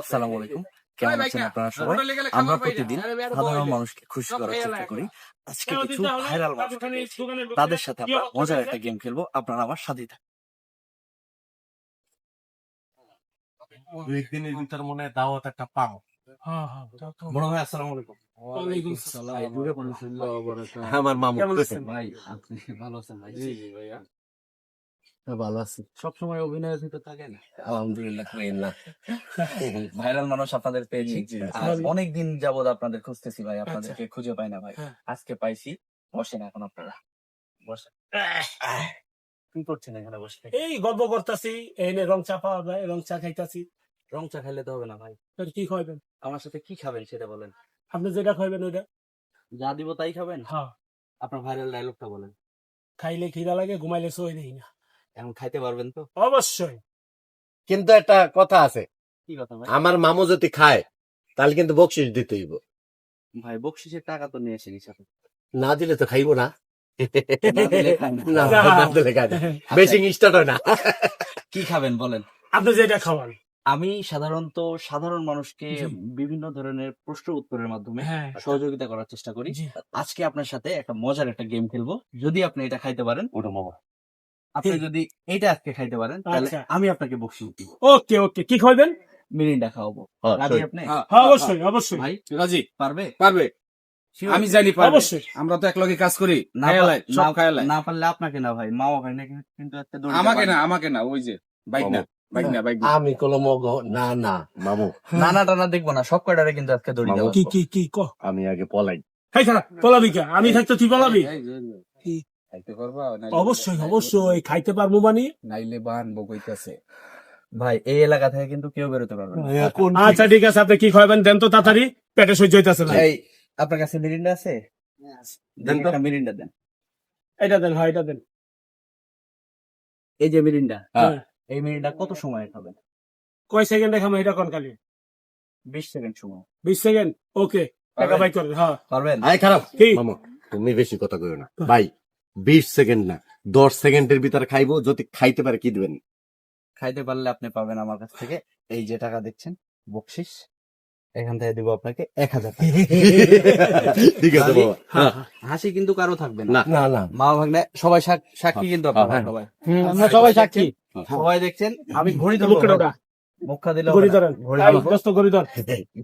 আসসালামু আলাইকুম। কেমন আছেন আপনারা সবাই? আমরা প্রতিদিন সাধারণ মানুষকে খুশি করার চেষ্টা করি। আজকে কিছু ভাইরাল মানুষ তাদের সাথে আমরা মজার একটা গেম খেলব। আপনারা আমার থাকুন ভিতর মনে দাওয়াত একটা পাও বড় ভাই আসসালামু আলাইকুম। আমার মামু। ভাই আপনি ভালো আছেন? ভাই ভালো আছি। সবসময় অভিনয়ের ভিতর থাকেন আলহামদুলিল্লাহ না। ভাইরাল মানুষ আপনাদের পেয়েছি। আর অনেক দিন যাবত আপনাদের খুঁজতেছি ভাই আপনাদেরকে খুঁজে পাই না ভাই। আজকে পাইছি। বসেন এখন আপনারা। বসেন। কি করছেন এখানে বসে? এই গল্প করতাছি এনে রং চা পাওয়া যায় রং চা খাইতাছি। রং চা খাইলে তো হবে না ভাই। কি খাইবেন? আমার সাথে কি খাবেন সেটা বলেন। আপনি যেটা খাইবেন ওইটা। যা দিব তাই খাবেন? হ্যাঁ। আপনার ভাইরাল ডায়লগটা বলেন। খাইলে খিদা লাগে ঘুমাইলে সই নেই না। এখন খাইতে পারবেন তো? অবশ্যই। কিন্তু একটা কথা আছে। কি কথা ভাই? আমার মামু যদি খায় তাহলে কিন্তু বকশিস দিতে হইব। ভাই বকশিসের টাকা তো নিয়ে এসেনি সাথে। না দিলে তো খাইবো না। দিলে না। বেশি স্টার্ট হয় না। কি খাবেন বলেন? আপনি যেটা খাওয়ান। আমি সাধারণত সাধারণ মানুষকে জি। বিভিন্ন ধরনের প্রশ্ন উত্তরের মাধ্যমে হ্যাঁ। সহযোগিতা করার চেষ্টা করি। আজকে আপনার সাথে একটা মজার একটা গেম খেলব। যদি আপনি এটা খাইতে পারেন ওটা মামা আপনি যদি এটা আজকে খাইতে পারেন তাহলে আচ্ছা। আমি আপনাকে বকশিস দিব। ওকে ওকে। কি খাইবেন? মিরিন্ডা খাওয়াবো। হ্যাঁ, রাজি আপনি? হ্যাঁ অবশ্যই অবশ্যই। ভাই রাজি। পারবে? পারবে। আমি জানি অবশ্যই। আমরা তো একলগে কাজ করি। না না- পারলে আপনাকে না ভাই। মামা ভাই না কিন্তু আমাকে না আমাকে না ওই যে বাইক না বাইক না বাইক আমি কোনো মগ না না মামু। না না টানা দেখব না সব কয়টারে কিন্তু আজকে দড়ি। কি কি কি ক? আমি আগে পলাই। পলাবি কে? আমি থাকতে তুই পলাবি? খাইতে পারবা অবশ্যই অবশ্যই খাইতে পারব মানে। নাইলে বান বকইতাছে। ভাই এই এলাকা থেকে কিন্তু কেউ বেরোতে পারবে না। আচ্ছা ঠিক আছে আপনি কি খাইবেন দেন তো তাড়াতাড়ি পেটে সহ্য হইতাছে না। এই আপনার কাছে মিরিন্ডা আছে? দেন তো। মিরিন্ডা দেন। এটা দেন হ্যাঁ এটা দেন। এই যে মিরিন্ডা হ্যাঁ। এই মিরিন্ডা কত সময় খাবেন? কয় সেকেন্ডে খামো এটা কোন কালি বিশ সেকেন্ড সময়। বিশ সেকেন্ড? ওকে টাকা বাই করেন হ্যাঁ। পারবেন? আয় খারাপ। কি? মামা তুমি বেশি কথা কইও না। ভাই বিশ সেকেন্ড না দশ সেকেন্ডের ভিতরে খাইবো যদি খাইতে পারে কি দিবেন? খাইতে পারলে আপনি পাবেন আমার কাছ থেকে এই যে টাকা দেখছেন বকশিস। এখান থেকে দিব আপনাকে এক হাজার ঠিক আছে বাবা। হ্যাঁ, হাসি কিন্তু কারও থাকবে না। না। না না। মা ভাগ্নে সবাই সাক্ষী কিন্তু আপনারা হ্যাঁ, সবাই। আমরা সবাই সাক্ষী সবাই দেখছেন? আমি ঘড়ি ধরবো মুখা দিলে ঘড়ি ধরেন।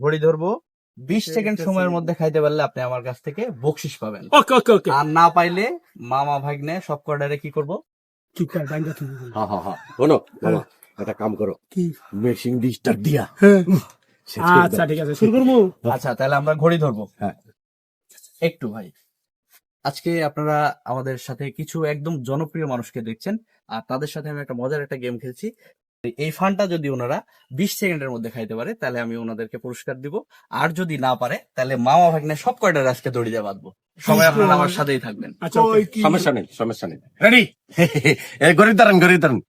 ঘড়ি ধরবো। বিশ সেকেন্ড সময়ের মধ্যে খাইতে পারলে আপনি আমার কাছ থেকে বকশিস পাবেন। ওকে ওকে ওকে। আর না পাইলে মামা ভাগ্নে সব কটারে কি করব? চুপ ডাঙ্গা তুমি হ্যাঁ হ্যাঁ হ্যাঁ। শোনো মামা একটা কাম করো। কি? মেশিন ডিস্টার দিয়া। আচ্ছা ঠিক আছে শুরু করব? আচ্ছা তাহলে আমরা ঘড়ি ধরবো। হ্যাঁ। একটু ভাই। আজকে আপনারা আমাদের সাথে কিছু একদম জনপ্রিয় মানুষকে দেখছেন আর তাদের সাথে আমি একটা মজার একটা গেম খেলছি। এই ফানটা যদি ওনারা বিশ সেকেন্ডের মধ্যে খাইতে পারে তাহলে আমি ওনাদেরকে পুরস্কার দিব। আর যদি না পারে তাহলে মামা ভাগ্নে সব কয়টার আজকে দড়ি দিয়ে বাঁধবো। সবাই আপনারা আমার সাথেই থাকবেন। আচ্ছা সমস্যা নেই সমস্যা নেই। রেডি গরিব দাঁড়ান গরিব দাঁড়ান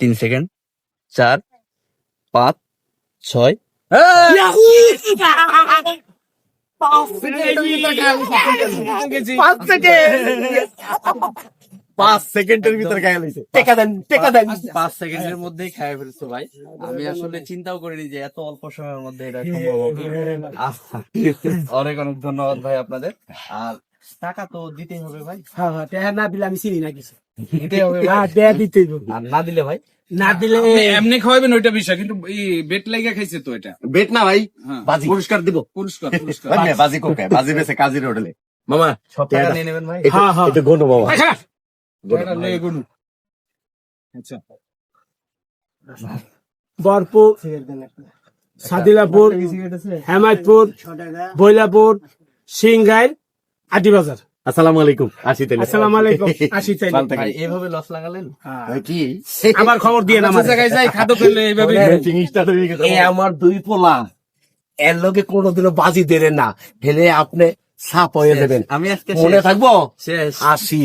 তিন সেকেন্ড চার পাঁচ ছয়। পাঁচ সেকেন্ড পাঁচ সেকেন্ডের ভিতরে লাইছে টেকা দেন টেকা দেন। পাঁচ সেকেন্ডের মধ্যেই খাই ফেলছো ভাই। আমি আসলে চিন্তাও করিনি যে এত অল্প সময়ের মধ্যে এটা সম্ভব হবে। আচ্ছা, অনেক অনেক ধন্যবাদ ভাই আপনাদের। আর টাকা তো দিতেই হবে ভাই। হ্যাঁ হ্যাঁ টেহা না দিলে আমি চিনি না কিছু। দিতে হবে ভাই। হ্যাঁ টেহা দিতেই হবে। আর না দিলে ভাই? না দিলে এমনি খাওয়াবেন ওইটা বিষয় কিন্তু এই বেট লাগা খাইছে তো এটা। বেট না ভাই হ্যাঁ। বাজি। পুরস্কার দিব। পুরস্কার পুরস্কার। বাজি কোকায় বাজি বেছে কাজির হোটেলে। মামা সব টাকা নিয়ে নেবেন ভাই। হ্যাঁ, হ্যাঁ। এটা গোনো মামা। আচ্ছা। বরপুর সাদিলাপুর হেমায়তপুর বৈলাপুর সিংগাইল আদিবাজার। আসসালামু আলাইকুম। আসি আসসালামু আলাইকুম। আসি এভাবে লস লাগালেন? কি? আবার খবর দিয়ে না জায়গায় যাই খাদ্য পেলে এইভাবে হয়ে আমার দুই পোলা। এর লগে কোনোদিনও বাজি দেরে না। হেলে আপনি সাপ হয়ে দেবেন আমি আজকে মনে থাকব? শেষ। আসি।